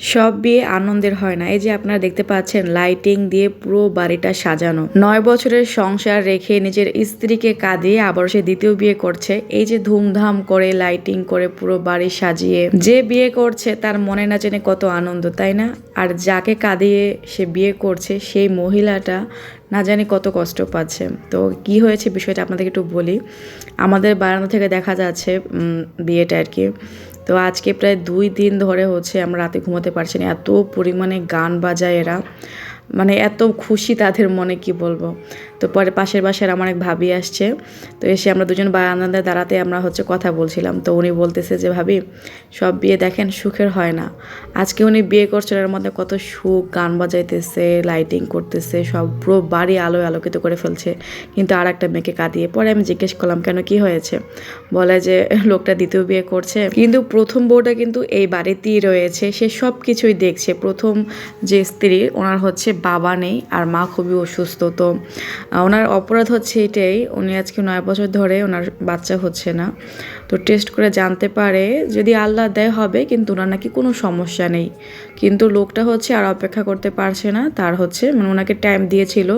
সব বিয়ে আনন্দের হয় না। এই যে আপনারা দেখতে পাচ্ছেন লাইটিং দিয়ে পুরো বাড়িটা সাজানো। নয় বছরের সংসার রেখে নিজের স্ত্রীকে কাঁদিয়ে আবার সে দ্বিতীয় বিয়ে করছে। এই যে ধুমধাম করে লাইটিং করে পুরো বাড়ি সাজিয়ে যে বিয়ে করছে, তার মনে না জেনে কত আনন্দ, তাই না? আর যাকে কাঁদিয়ে সে বিয়ে করছে, সেই মহিলাটা না জানি কত কষ্ট পাচ্ছে। তো কি হয়েছে বিষয়টা আপনাদেরকে একটু বলি। আমাদের বারান্দা থেকে দেখা যাচ্ছে বিয়েটা আর কি। তো আজকে প্রায় দুই দিন ধরে হচ্ছে আমরা রাতে ঘুমাতে পারছি না। এত পরিমাণে গান বাজায় এরা। মানে এত খুশি তাদের মনে কি বলব? তো পরে পাশের বাসার আমার এক ভাবি আসছে, তো এসে আমরা দুজন বারান্দায় দাঁড়াতে আমরা হচ্ছে কথা বলছিলাম। তো উনি বলতেছে যে, ভাবি, সব বিয়ে দেখেন সুখের হয় না। আজকে উনি বিয়ে করছেন, এর মধ্যে কত সুখ, গান বাজাইতেছে লাইটিং করতেছে, সব পুরো বাড়ি আলোয় আলোকিত করে ফেলছে। কিন্তু আর একটা মেয়েকে কাঁদিয়ে পরে আমি জিজ্ঞেস করলাম, কেন, কি হয়েছে? বলে যে, লোকটা দ্বিতীয় বিয়ে করছে। কিন্তু প্রথম বউটা কিন্তু এই বাড়িতেই রয়েছে, সে সব কিছুই দেখছে। প্রথম যে স্ত্রী, ওনার হচ্ছে বাবা নেই আর মা খুবই অসুস্থ, তো ওনার অপরাধ হচ্ছে এটাই। উনি আজকে নয় বছর ধরে ওনার বাচ্চা হচ্ছে না। তো টেস্ট করে জানতে পারে যদি আল্লাহ দেয় হবে, কিন্তু ওনার নাকি কোনো সমস্যা নেই। কিন্তু লোকটা হচ্ছে আর অপেক্ষা করতে পারছে না, তার হচ্ছে মানে ওনাকে টাইম দিয়েছিল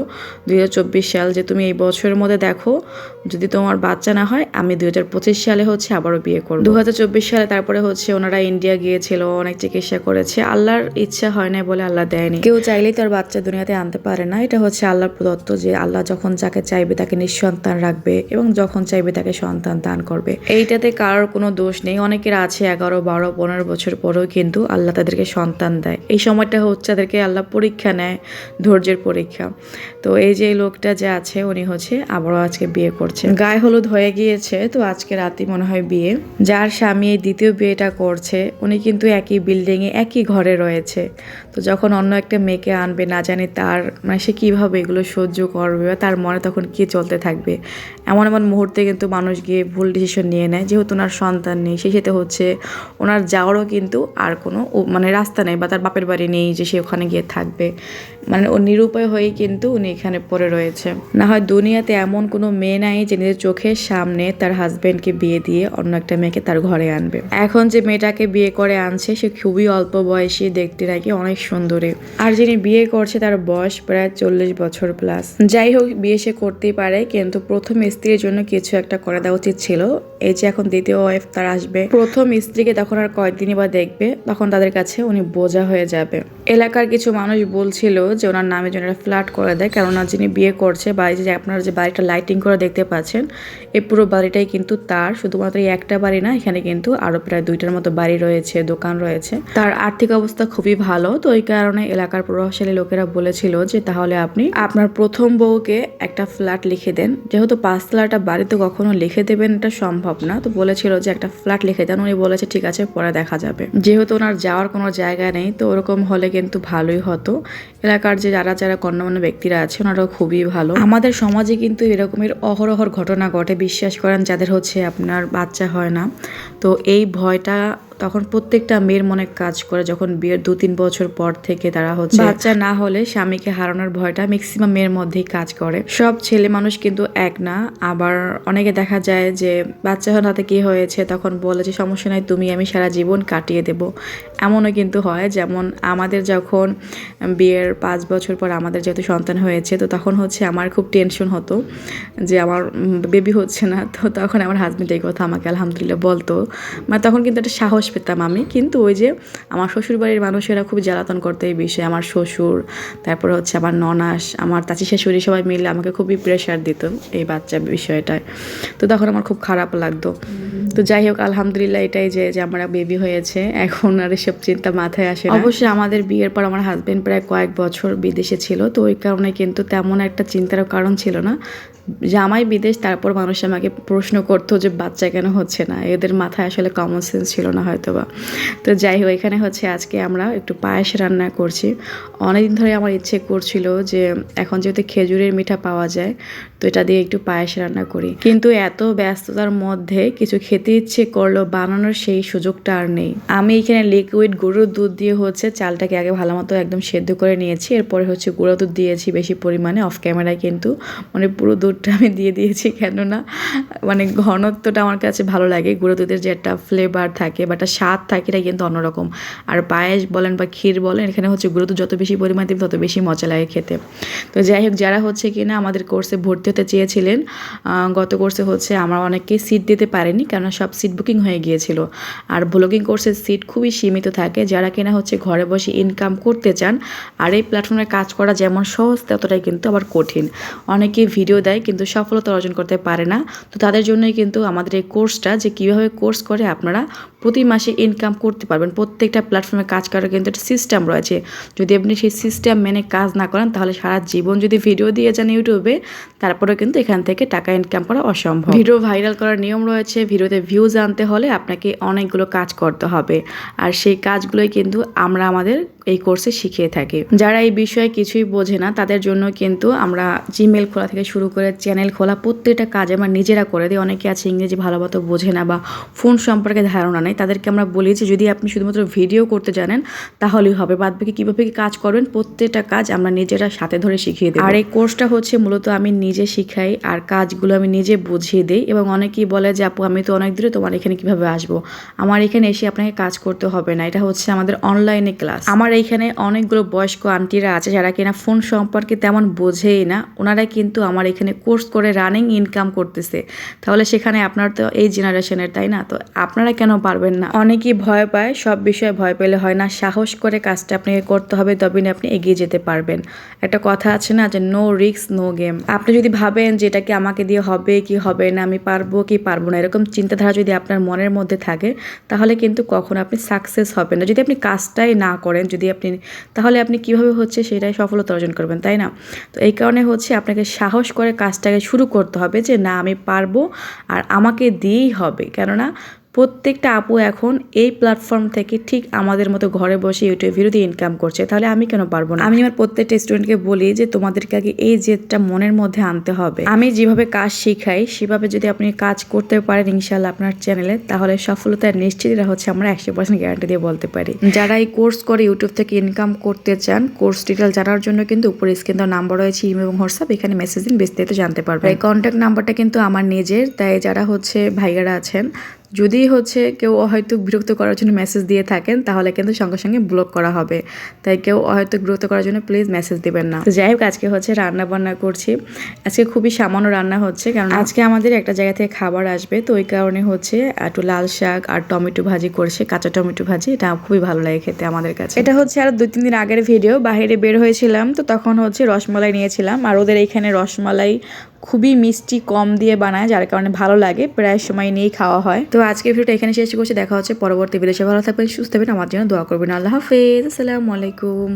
দুই হাজার চব্বিশ সাল যে তুমি এই বছরের মধ্যে দেখো, যদি তোমার বাচ্চা না হয়, আমি দুই হাজার পঁচিশ সালে হচ্ছে আবারও বিয়ে করব। দু সালে তারপরে হচ্ছে ওনারা ইন্ডিয়া গিয়েছিল, অনেক চিকিৎসা করেছে। আল্লাহর ইচ্ছা হয় না বলে আল্লাহ দেয়নি। কেউ চাইলেই তার বাচ্চা দুনিয়াতে আনতে পারে না। এটা হচ্ছে আল্লাহর প্রদত্ত যে আল্লাহ যখন যাকে চাইবে তাকে নিঃসন্তান রাখবে এবং যখন চাইবে তাকে সন্তান দান করবে। এইটাতে কারোর কোনো দোষ নেই। অনেকের আছে এগারো, বারো, পনেরো বছর পরেও কিন্তু আল্লাহ তাদেরকে সন্তান দেয়। এই সময়টা হচ্ছে তাদেরকে আল্লাহ পরীক্ষা নেয়, ধৈর্যের পরীক্ষা। তো এই যে লোকটা যে আছে, উনি হচ্ছে আবারও আজকে বিয়ে করছে। গায়ে হলুদ হয়ে গিয়েছে, তো আজকে রাতে মনে হয় বিয়ে। যার স্বামী এই দ্বিতীয় বিয়েটা করছে, উনি কিন্তু একই বিল্ডিংয়ে একই ঘরে রয়েছে। তো যখন অন্য একটা মেয়েকে আনবে, না জানি তার মানে সে কীভাবে এগুলো সহ্য করবে বা তার মনে তখন কি চলতে থাকবে? এমন এমন মুহূর্তে কিন্তু মানুষ গিয়ে ভুল ডিসিশন নিয়ে নেয় যেহেতু ওনার সন্তান নেই সাথে হচ্ছে ওনার যাওয়ারও কিন্তু আর কোনো মানে রাস্তা নেই বা তার বাপের বাড়ি নেই যে সে ওখানে গিয়ে থাকবে। মানে ও নিরুপায় হয়েই কিন্তু উনি এখানে পড়ে রয়েছে। না হয় দুনিয়াতে এমন কোনো মেয়ে নাই যে নিজের চোখের সামনে তার হাজবেন্ডকে বিয়ে দিয়ে অন্য একটা মেয়েকে তার ঘরে আনবে। এখন যে মেয়েটাকে বিয়ে করে আনছে, সে খুবই অল্প বয়সী দেখতে নাকি অনেক সুন্দরী। আর যিনি বিয়ে করছে, তার বয়স প্রায় চল্লিশ বছর প্লাস যাই হোক, বিয়ে সে করতেই পারে, কিন্তু প্রথম স্ত্রীর জন্য কিছু একটা করে দেওয়া উচিত ছিল। এই যে এখন দ্বিতীয় ওয়াইফ তার আসবে। প্রথম স্ত্রীকে তখন আর কয়েকদিনই বা দেখবে, তখন তাদের কাছে উনি বোঝা হয়ে যাবে। এলাকার কিছু মানুষ বলছিল যে ওনার নামে যেন ফ্ল্যাট করে দেয়, কেননা যিনি বিয়ে করছে বা এই যে আপনারা যে বাড়িটা লাইটিং করে দেখতে পাচ্ছেন এই পুরো বাড়িটাই কিন্তু তার। শুধুমাত্র এই একটা বাড়ি না, এখানে কিন্তু আরও প্রায় দুইটার মতো বাড়ি রয়েছে, দোকান রয়েছে। তার আর্থিক অবস্থা খুবই ভালো, তো ওই কারণে এলাকার প্রভাবশালী লোকেরা বলেছিল যে তাহলে আপনি আপনার প্রথম বউকে একটা ফ্ল্যাট লিখে দেন। যেহেতু পাঁচতলাটা বাড়িতে কখনো লিখে দেবেন এটা সম্ভব না, তো বলেছিল যে একটা ফ্ল্যাট লিখে দেন। উনি বলেছে, ঠিক আছে, পরে দেখা যাবে। যেহেতু ওনার যাওয়ার কোনো জায়গা নেই, তো ওরকম হলে কিন্তু ভালোই হতো। এলাকার যে যারা যারা গণ্যমান্য ব্যক্তিরা আছে ওনারাও খুবই ভালো। আমাদের সমাজে কিন্তু এরকমের অহরহর ঘটনা ঘটে। বিশ্বাস করেন, যাদের হচ্ছে আপনার বাচ্চা হয় না। তো এই ভয়টা তখন প্রত্যেকটা মেয়ের মনে কাজ করে যখন বিয়ের দু তিন বছর পর থেকে তারা হচ্ছে বাচ্চা না হলে স্বামীকে হারানোর ভয়টা ম্যাক্সিমাম মেয়ের মধ্যেই কাজ করে। সব ছেলে মানুষ কিন্তু এক না। আবার অনেকে দেখা যায় যে বাচ্চা হওয়ার হাতে কি হয়েছে তখন বলে যে, সমস্যা নাই, তুমি আমি সারা জীবন কাটিয়ে দেব। এমনও কিন্তু হয়। যেমন আমাদের যখন বিয়ের পাঁচ বছর পর আমাদের যেহেতু সন্তান হয়েছে, তো তখন হচ্ছে আমার খুব টেনশন হতো যে, আমার বেবি হচ্ছে না। তো তখন আমার হাজব্যান্ড এই কথা আমাকে আলহামদুলিল্লাহ বলতো। মানে তখন কিন্তু একটা সাহস পেতাম আমি। কিন্তু ওই যে আমার শ্বশুর বাড়ির মানুষেরা খুব জ্বালাতন করতো এই বিষয়ে। আমার শ্বশুর, তারপর হচ্ছে আমার ননাস, আমার চাচি, শাশুড়ি সবাই মিলে আমাকে খুবই প্রেশার দিত এই বাচ্চা বিষয়টায়। তো তখন আমার খুব খারাপ লাগতো। তো যাই হোক, আলহামদুলিল্লাহ এটাই যে যে আমার বেবি হয়েছে, এখন আর এসব চিন্তা মাথায় আসে অবশ্যই আমাদের বিয়ের পর আমার হাজবেন্ড প্রায় কয়েক বছর বিদেশে ছিল, তো ওই কারণে কিন্তু তেমন একটা চিন্তার কারণ ছিল না। জামাই বিদেশ, তারপর মানুষ আমাকে প্রশ্ন করতো যে, বাচ্চা কেন হচ্ছে না? এদের মাথায় আসলে কমন সেন্স ছিল না হয়তো বা তো যাই হোক, এখানে হচ্ছে আজকে আমরা একটু পায়েস রান্না করছি। অনেকদিন ধরে আমার ইচ্ছে করছিল যে, এখন যেহেতু খেজুরের মিঠা পাওয়া যায়, তো এটা দিয়ে একটু পায়েস রান্না করি। কিন্তু এত ব্যস্ততার মধ্যে কিছু খেতে ইচ্ছে করল, বানানোর সেই সুযোগটা আর নেই। আমি এখানে লিকুইড গরুর দুধ দিয়ে হচ্ছে চালটাকে আগে ভালো মতো একদম সেদ্ধ করে নিয়েছি, এরপরে হচ্ছে গুঁড়ো দুধ দিয়েছি বেশি পরিমাণে অফ ক্যামেরায় কিন্তু। মানে পুরো দুধটা আমি দিয়ে দিয়েছি, কেননা মানে ঘনত্বটা আমার কাছে ভালো লাগে। গুঁড়ো দুধের যে একটা ফ্লেভার থাকে বা একটা স্বাদ থাকে, এটা কিন্তু অন্যরকম। আর পায়েস বলেন বা ক্ষীর বলেন, এখানে হচ্ছে গুঁড়ো দুধ যত বেশি পরিমাণ দেবে, তত বেশি মজা লাগে খেতে। তো যাই হোক, যারা হচ্ছে কিনা আমাদের কোর্সে ভর্তি হতে চেয়েছিলেন গত কোর্সে হচ্ছে আমরা অনেককে সিট দিতে পারিনি, কেননা সব সিট বুকিং হয়ে গিয়েছিল। আর ব্লগিং কোর্সের সিট খুবই সীমিত থাকে। যারা কিনা হচ্ছে ঘরে বসে ইনকাম করতে চান, আর এই প্ল্যাটফর্মে কাজ করা যেমন সহজ, ততটাই কিন্তু আবার কঠিন। অনেকে ভিডিও দেয় কিন্তু সফলতা অর্জন করতে পারে না। তো তাদের জন্যই কিন্তু আমাদের এই কোর্সটা যে কীভাবে কোর্স করে আপনারা প্রতি মাসে ইনকাম করতে পারবেন। প্রত্যেকটা প্ল্যাটফর্মে কাজ করার কিন্তু একটা সিস্টেম রয়েছে। যদি আপনি সেই সিস্টেম মেনে কাজ না করেন, তাহলে সারা জীবন যদি ভিডিও দিয়ে যান ইউটিউবে তারপরে কিন্তু এখান থেকে টাকা ইনকাম করা অসম্ভব। ভিডিও ভাইরাল করার নিয়ম রয়েছে। ভিডিওতে ভিউজ আনতে হলে আপনাকে অনেকগুলো কাজ করতে হবে। আর সেই কাজগুলোই কিন্তু আমরা আমাদের এই কোর্সে শিখিয়ে থাকি। যারা এই বিষয়ে কিছুই বোঝে না, তাদের জন্য কিন্তু আমরা জিমেল খোলা থেকে শুরু করে চ্যানেল খোলা প্রত্যেকটা কাজ আমরা নিজেরা করে দিই। অনেকে আছে ইংরেজি ভালো মতো বোঝে না বা ফোন সম্পর্কে ধারণা নেই। তাদেরকে আমরা বলি যে, যদি আপনি শুধুমাত্র ভিডিও করতে জানেন, তাহলেই হবে। বাদ বাকি কীভাবে কি কাজ করবেন, প্রত্যেকটা কাজ আমরা নিজেরা সাথে ধরে শিখিয়ে দিই আর এই কোর্সটা হচ্ছে মূলত আমি নিজে শিখাই আর কাজগুলো আমি নিজে বুঝিয়ে দিই। এবং অনেকেই বলে যে, আপু, আমি তো অনেক দূরে তোমার এখানে কীভাবে আসব? আমার এখানে এসে আপনাকে কাজ করতে হবে না। এটা হচ্ছে আমাদের অনলাইনে ক্লাস আমার এইখানে অনেকগুলো বয়স্ক আন্টিরা আছে যারা কিনা ফোন সম্পর্কে তেমন বোঝেই না। ওনারা কিন্তু আমার এখানে কোর্স করে রানিং ইনকাম করতেছে। তাহলে সেখানে আপনার তো এই জেনারেশনের, তাই না? তো আপনারা কেন পারবেন না? অনেকেই ভয় পায়, সব বিষয়ে ভয় পেলে হয় না। সাহস করে কাজটা আপনাকে করতে হবে তবে আপনি এগিয়ে যেতে পারবেন। একটা কথা আছে না যে নো রিস্ক নো গেম আপনি যদি ভাবেন যে, এটা কি আমাকে দিয়ে হবে, কি হবে না, আমি পারব, কি পারব না? এরকম চিন্তাধারা যদি আপনার মনের মধ্যে থাকে, তাহলে কিন্তু কখনো আপনি সাকসেস হবেন না। যদি আপনি কাজটাই না করেন, যদি আপনি, তাহলে আপনি কীভাবে হচ্ছে সেটাই সফলতা অর্জন করবেন, তাই না? তো এই কারণে হচ্ছে আপনাকে সাহস করে কাজটাকে শুরু করতে হবে যে, না, আমি পারব আর আমাকে দিয়েই হবে। কেননা প্রত্যেকটা আপু এখন এই প্ল্যাটফর্ম থেকে ঠিক আমাদের মতো ঘরে বসে ইউটিউব ভিডিও দিয়ে ইনকাম করছে তাহলে আমি কেন পারব না? আমি আমার প্রত্যেকটা স্টুডেন্টকে বলি যে তোমাদেরকে আগে এই জেদটা মনের মধ্যে আনতে হবে। আমি যেভাবে কাজ শিখাই সেভাবে যদি আপনি কাজ করতে পারেন ইনশাল্লাহ আপনার চ্যানেলে তাহলে সফলতার নিশ্চিত হচ্ছে আমরা একশো পার্সেন্ট গ্যারান্টি দিয়ে বলতে পারি। যারা এই কোর্স করে ইউটিউব থেকে ইনকাম করতে চান কোর্স ডিটেল জানার জন্য কিন্তু উপরে স্ক্রিন দেওয়া নাম্বার রয়েছে ইমেল এবং হোয়াটসঅ্যাপ এখানে মেসেজ দিন বিস্তারিত জানতে পারবেন। এই কন্ট্যাক্ট নাম্বারটা কিন্তু আমার নিজের তাই যারা হচ্ছে ভাইয়ারা আছেন যদি হচ্ছে কেউ হয়তো বিরক্ত করার জন্য মেসেজ দিয়ে থাকেন, তাহলে কিন্তু সঙ্গে সঙ্গে ব্লক করা হবে। তাই কেউ হয়তো বিরক্ত করার জন্য প্লিজ মেসেজ দেবেন না। তো যাই হোক, আজকে হচ্ছে রান্না বান্না করছি। আজকে খুবই সামান্য রান্না হচ্ছে কারণ আজকে আমাদের একটা জায়গা থেকে খাবার আসবে। তো ওই কারণে হচ্ছে একটু লাল শাক আর টমেটো ভাজি করছে, কাঁচা টমেটো ভাজি। এটা খুবই ভালো লাগে খেতে আমাদের কাছে। এটা হচ্ছে আর দুই, তিন দিন আগের ভিডিও বাইরে বের হয়েছিলাম, তো তখন হচ্ছে রসমালাই নিয়েছিলাম। আর ওদের এইখানে রসমালাই খুবই মিষ্টি কম দিয়ে বানায়, যার কারণে ভালো লাগে, প্রায় সময় নিয়েই খাওয়া হয়। তো আজকে ভিডিওটা এখানে শেষ করছি, দেখা হচ্ছে পরবর্তী ভিডিও ভালো থাকবেন, সুস্থ থাকবেন, আমার জন্য দোয়া করবেন। আল্লাহ হাফেজ, আসসালামু আলাইকুম।